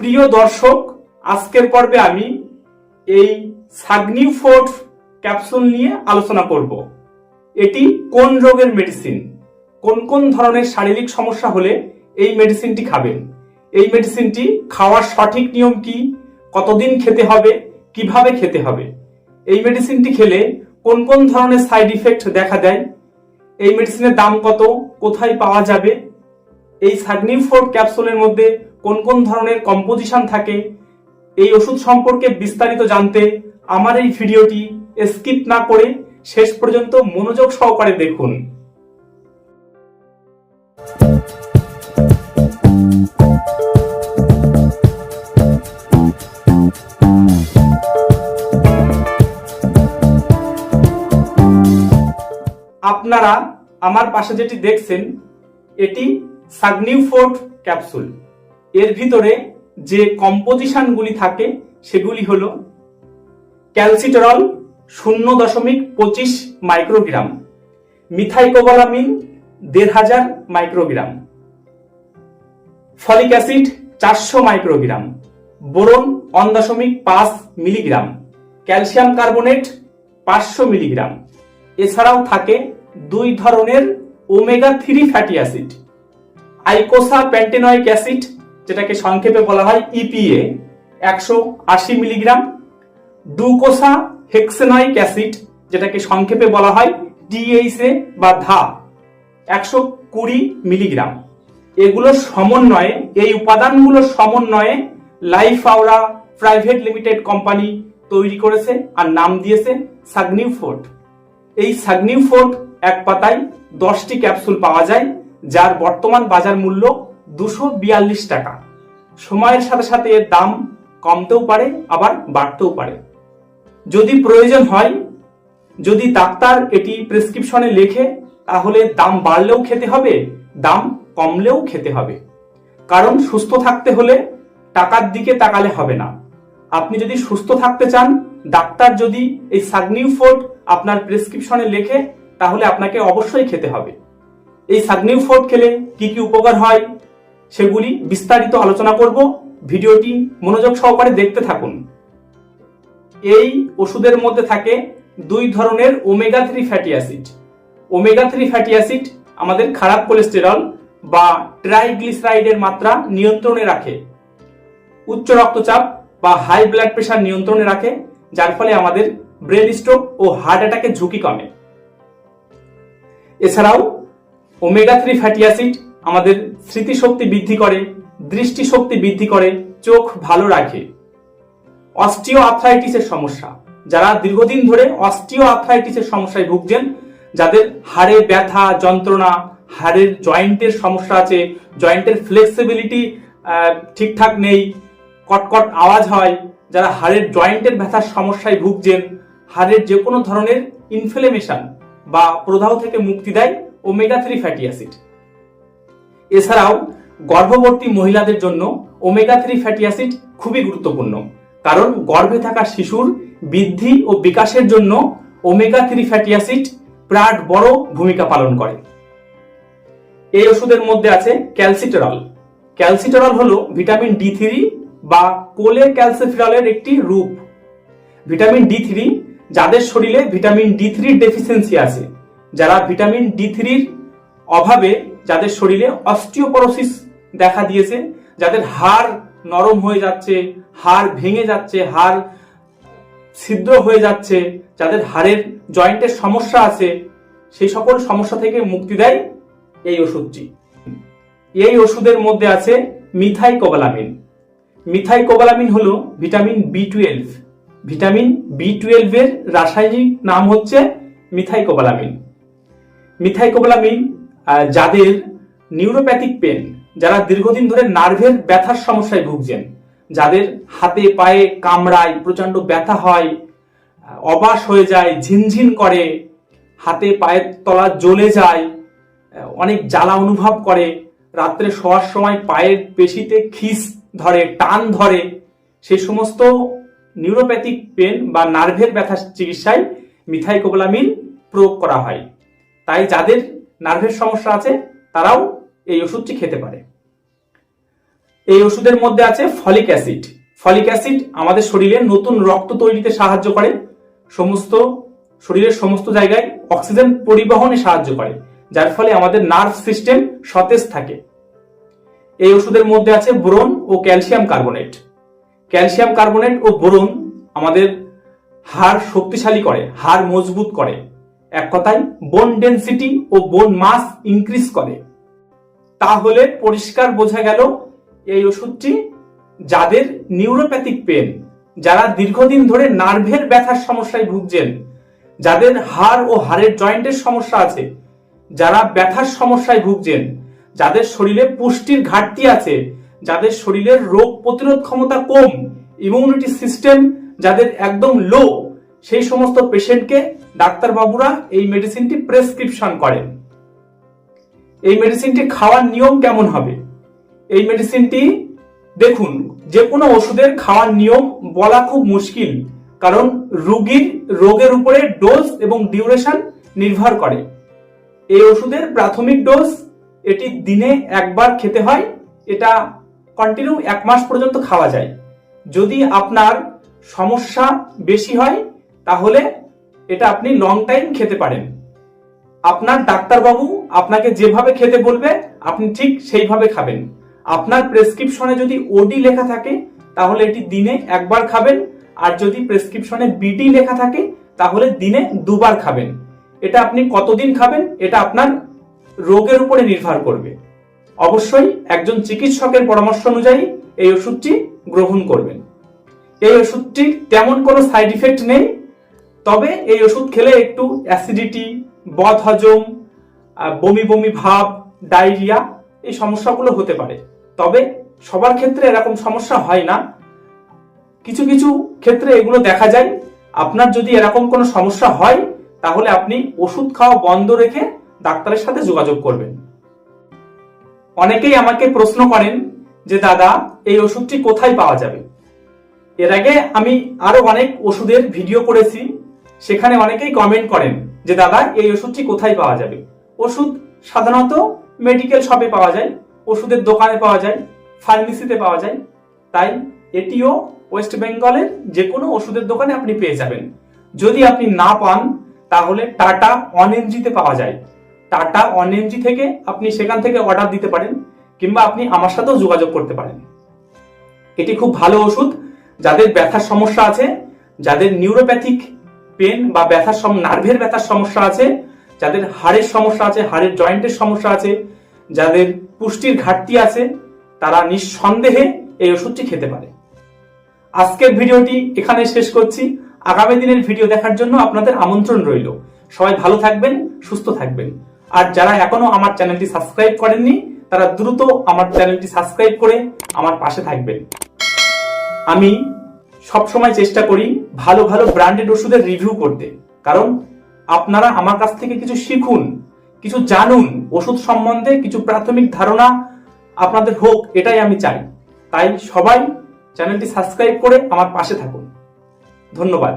প্রিয় দর্শক, আজকের পর্বে আমি এই সাগনিউফোর্ড ক্যাপসুল নিয়ে আলোচনা করব। এটি কোন রোগের মেডিসিন কোন কোন ধরনের শারীরিক সমস্যা হলে এই মেডিসিনটি খাবেন? এই মেডিসিনটি খাওয়ার সঠিক নিয়ম কি? কতদিন খেতে হবে? কীভাবে খেতে হবে? এই মেডিসিনটি খেলে কোন কোন ধরনের সাইড ইফেক্ট দেখা দেয়? এই মেডিসিনের দাম কত? কোথায় পাওয়া যাবে? এই সাগনিফোর্ড ক্যাপসুলের মধ্যে কোন কোন ধরনের কম্পোজিশন থাকে, এই ওষুধ সম্পর্কে বিস্তারিত জানতে আমার এই ভিডিওটি স্কিপ না করে শেষ পর্যন্ত মনোযোগ সহকারে দেখুন। আপনারা আমার পাশে যেটি দেখছেন, এটি সাগনিউফোর্ড ক্যাপসুল। এর ভিতরে যে কম্পোজিশনগুলি থাকে, সেগুলি হলো ক্যালসিটরল শূন্য দশমিক পঁচিশ মাইক্রোগ্রাম, মিথাইকোবালামিন দেড় হাজার মাইক্রোগ্রাম, ফলিক অ্যাসিড চারশো মাইক্রোগ্রাম, বোরন অন দশমিক পাঁচ মিলিগ্রাম, ক্যালসিয়াম কার্বোনেট পাঁচশো মিলিগ্রাম। এছাড়াও থাকে দুই ধরনের omega three fatty acid, eicosapentaenoic acid যেটাকে সংক্ষেপে বলা হয় ইপিএ একশো আশি মিলিগ্রাম। ডুকোসা হেক্সেনয়িক অ্যাসিড, যেটাকে সংক্ষেপে বলা হয় ডিএইচএ বা ধা, একশো কুড়ি মিলিগ্রাম। এগুলোর সমন্বয়ে, এই উপাদানগুলোর সমন্বয়ে life aura private limited company তৈরি করেছে আর নাম দিয়েছে সাগনিউফোর্ড এই সাগনিউফোর্ড এক পাতায় দশটি ক্যাপসুল পাওয়া যায়, যার বর্তমান বাজার মূল্য দুশো বিয়াল্লিশ টাকা। সময়ের সাথে সাথে এর দাম কমতেও পারে, আবার বাড়তেও পারে। যদি প্রয়োজন হয়, যদি ডাক্তার এটি প্রেসক্রিপশনে লেখে, তাহলে দাম বাড়লেও খেতে হবে, দাম কমলেও খেতে হবে। কারণ সুস্থ থাকতে হলে টাকার দিকে তাকালে হবে না। আপনি যদি সুস্থ থাকতে চান, ডাক্তার যদি এই সাগনিউফোর্ড আপনার প্রেসক্রিপশনে লেখে, তাহলে আপনাকে অবশ্যই খেতে হবে। এই সাগনিউফোর্ড খেলে কি কি উপকার হয়? সেগুলি বিস্তারিত আলোচনা করব। ভিডিওটি মনোযোগ সহকারে দেখতে থাকুন। এই ওষুধের মধ্যে থাকে দুই ধরনের omega three fatty acid. Omega three fatty acid আমাদের খারাপ কোলেস্টেরল বা ট্রাইগ্লিসারাইডের মাত্রা নিয়ন্ত্রণে রাখে। উচ্চ রক্তচাপ বা হাই ব্লাড প্রেশার নিয়ন্ত্রণে রাখে, যার ফলে আমাদের ব্রেন স্ট্রোক ও হার্ট অ্যাটাকের ঝুঁকি কমে। এছাড়াও ওমেগা থ্রি ফ্যাটি অ্যাসিড আমাদের স্মৃতিশক্তি বৃদ্ধি করে, দৃষ্টিশক্তি বৃদ্ধি করে, চোখ ভালো রাখে। অস্টিও আর্থ্রাইটিসের সমস্যা। যারা দীর্ঘদিন ধরে অস্টিও আর্থ্রাইটিসের সমস্যায় ভুগছেন, যাদের হাড়ে ব্যথা, যন্ত্রণা, হাড়ের জয়েন্টের সমস্যা আছে, জয়েন্টের ফ্লেক্সিবিলিটি ঠিকঠাক নেই, কটকট আওয়াজ হয়, যারা হাড়ের জয়েন্টের ব্যথার সমস্যায় ভুগছেন, হাড়ের যে কোনো ধরনের ইনফ্লেমেশন বা প্রদাহ থেকে মুক্তি দেয় ওমেগা থ্রি ফ্যাটি অ্যাসিড এছাড়াও গর্ভবর্তী মহিলাদের জন্য ওমেগা থ্রি ফ্যাটি অ্যাসিড খুবই গুরুত্বপূর্ণ, কারণ গর্ভে থাকা শিশুর বৃদ্ধি ও বিকাশের জন্য ওমেগা থ্রি ফ্যাটি অ্যাসিড বিরাট বড় ভূমিকা পালন করে। এই ওষুধের মধ্যে আছে ক্যালসিটেরল ক্যালসিটেরল হলো ভিটামিন ডি থ্রি বা কোলে ক্যালসিফিরলের একটি রূপ। ভিটামিন ডি থ্রি যাদের শরীরে ভিটামিন ডি থ্রির ডেফিসিয়েন্সি আছে, যারা ভিটামিন ডি থ্রির অভাবে যাদের শরীরে অস্টিওপরোসিস দেখা দিয়েছে, যাদের হাড় নরম হয়ে যাচ্ছে, হাড় ভেঙে যাচ্ছে, হাড় ছিদ্র হয়ে যাচ্ছে, যাদের হাড়ের জয়েন্টের সমস্যা আছে, সেই সকল সমস্যা থেকে মুক্তি দেয় এই ওষুধটি। এই ওষুধের মধ্যে আছে মিথাই কোবালামিন মিথাই কোবালামিন হলো vitamin B twelve. Vitamin B টুয়েলভের রাসায়নিক নাম হচ্ছে মিথাই কোবালামিন মিথাই কোবালামিন যাদের নিউরোপ্যাথিক পেন যারা দীর্ঘদিন ধরে নার্ভের ব্যথার সমস্যায় ভুগছেন, যাদের হাতে পায়ে কামড়ায় প্রচণ্ড ব্যথা হয় অবাস হয়ে যায়, ঝিনঝিন করে, হাতে পায়ের তলা জ্বলে যায় অনেক জ্বালা অনুভব করে, রাত্রে শোয়ার সময় পায়ের পেশিতে খিস ধরে, টান ধরে সেই সমস্ত নিউরোপ্যাথিক পেন বা নার্ভের ব্যথার চিকিৎসায় মিথাইকোবলামিন প্রয়োগ করা হয়। তাই যাদের নার্ভের সমস্যা আছে, তারাও এই ওষুধটি খেতে পারে। এই ওষুধের মধ্যে আছে ফলিক অ্যাসিড। ফলিক অ্যাসিড আমাদের শরীরে নতুন রক্ত তৈরিতে সাহায্য করে, সমস্ত শরীরের সমস্ত জায়গায় অক্সিজেন পরিবহনে সাহায্য করে, যার ফলে আমাদের নার্ভ সিস্টেম সতেজ থাকে। এই ওষুধের মধ্যে আছে বোরন ও ক্যালসিয়াম কার্বোনেট। ক্যালসিয়াম কার্বনেট ও বোরন আমাদের হাড় শক্তিশালী করে, হাড় মজবুত করে। এক কথায় বোন ডেন্সিটি ও বোন মাস ইনক্রিজ করে। তাহলে পরিষ্কার বোঝা গেল এই ওষুধটি যাদের নিউরোপ্যাথিক পেন যারা দীর্ঘদিন ধরে নার্ভের ব্যথার সমস্যায় ভুগছেন, যাদের হাড় ও হাড়ের জয়েন্টের সমস্যা আছে, যারা ব্যথার সমস্যায় ভুগছেন, যাদের শরীরে পুষ্টির ঘাটতি আছে, যাদের শরীরের রোগ প্রতিরোধ ক্ষমতা কম ইমিউনিটি সিস্টেম যাদের একদম লো সেই সমস্ত পেশেন্টকে ডাক্তারবাবুরা এই মেডিসিনটি প্রেসক্রিপশন করেন। এই মেডিসিনটি খাওয়ার নিয়ম কেমন হবে? এই মেডিসিনটি দেখুন, যে কোনো ওষুধের খাওয়ার নিয়ম বলা খুব মুশকিল, কারণ রুগীর রোগের উপরে ডোজ এবং ডিউরেশন নির্ভর করে। এই ওষুধের প্রাথমিক ডোজ এটি দিনে একবার খেতে হয়, এটা কন্টিনিউ এক মাস পর্যন্ত খাওয়া যায়। যদি আপনার সমস্যা বেশি হয়, তাহলে এটা আপনি লং টাইম খেতে পারেন। আপনার ডাক্তারবাবু আপনাকে যেভাবে খেতে বলবে, আপনি ঠিক সেইভাবে খাবেন। আপনার প্রেসক্রিপশনে যদি ওডি লেখা থাকে, তাহলে এটি দিনে একবার খাবেন। আর যদি প্রেসক্রিপশনে বিডি লেখা থাকে, তাহলে দিনে দুবার খাবেন। এটা আপনি কতদিন খাবেন, এটা আপনার রোগের উপরে নির্ভর করবে। অবশ্যই একজন চিকিৎসকের পরামর্শ অনুযায়ী এই ওষুধটি গ্রহণ করবেন। এই ওষুধটির তেমন কোনো সাইড ইফেক্ট নেই। তবে এই ওষুধ খেলে একটু অ্যাসিডিটি বদ হজম বমি বমি ভাব ডায়রিয়া এই সমস্যাগুলো হতে পারে। তবে সবার ক্ষেত্রে এরকম সমস্যা হয় না। কিছু কিছু ক্ষেত্রে এগুলো দেখা যায়। আপনার যদি এরকম কোনো সমস্যা হয়, তাহলে আপনি ওষুধ খাওয়া বন্ধ রেখে ডাক্তারের সাথে যোগাযোগ করবেন। অনেকেই আমাকে প্রশ্ন করেন যে, দাদা, এই ওষুধটি কোথায় পাওয়া যাবে? এর আগে আমি আরও অনেক ওষুধের ভিডিও করেছি। সেখানে অনেকেই কমেন্ট করেন যে, দাদা, এই ওষুধটি কোথায় পাওয়া যাবে? ওষুধ সাধারণত মেডিকেল শপে পাওয়া যায়, ওষুধের দোকানে পাওয়া যায় ফার্মেসিতে পাওয়া যায়। তাই এটিও ওয়েস্ট বেঙ্গলের যে কোনো ওষুধের দোকানে আপনি পেয়ে যাবেন। যদি আপনি না পান, তাহলে টাটা অন এমজিতে পাওয়া যায়। টাটা অন এমজি থেকে আপনি সেখান থেকে অর্ডার দিতে পারেন, কিংবা আপনি আমার সাথেও যোগাযোগ করতে পারেন। এটি খুব ভালো ওষুধ। যাদের ব্যথার সমস্যা আছে, যাদের নিউরোপ্যাথিক পেন বা ব্যথার সম, নার্ভের ব্যথার সমস্যা আছে, যাদের হাড়ের সমস্যা আছে, হাড়ের জয়েন্টের সমস্যা আছে, যাদের পুষ্টির ঘাটতি আছে, তারা নিঃসন্দেহে এই ওষুধটি খেতে পারে। আজকের ভিডিওটি এখানে শেষ করছি। আগামী দিনের ভিডিও দেখার জন্য আপনাদের আমন্ত্রণ রইল। সবাই ভালো থাকবেন, সুস্থ থাকবেন। আর যারা এখনও আমার চ্যানেলটি সাবস্ক্রাইব করেননি, তারা দ্রুত আমার চ্যানেলটি সাবস্ক্রাইব করে আমার পাশে থাকবেন। আমি সব সময় চেষ্টা করি ভালো ভালো ব্র্যান্ডেড ওষুধের রিভিউ করতে। কারণ আপনারা আমার কাছ থেকে কিছু শিখুন, কিছু জানুন, ওষুধ সম্বন্ধে কিছু প্রাথমিক ধারণা আপনাদের হোক, এটাই আমি চাই। তাই সবাই চ্যানেলটি সাবস্ক্রাইব করে আমার পাশে থাকুন। ধন্যবাদ।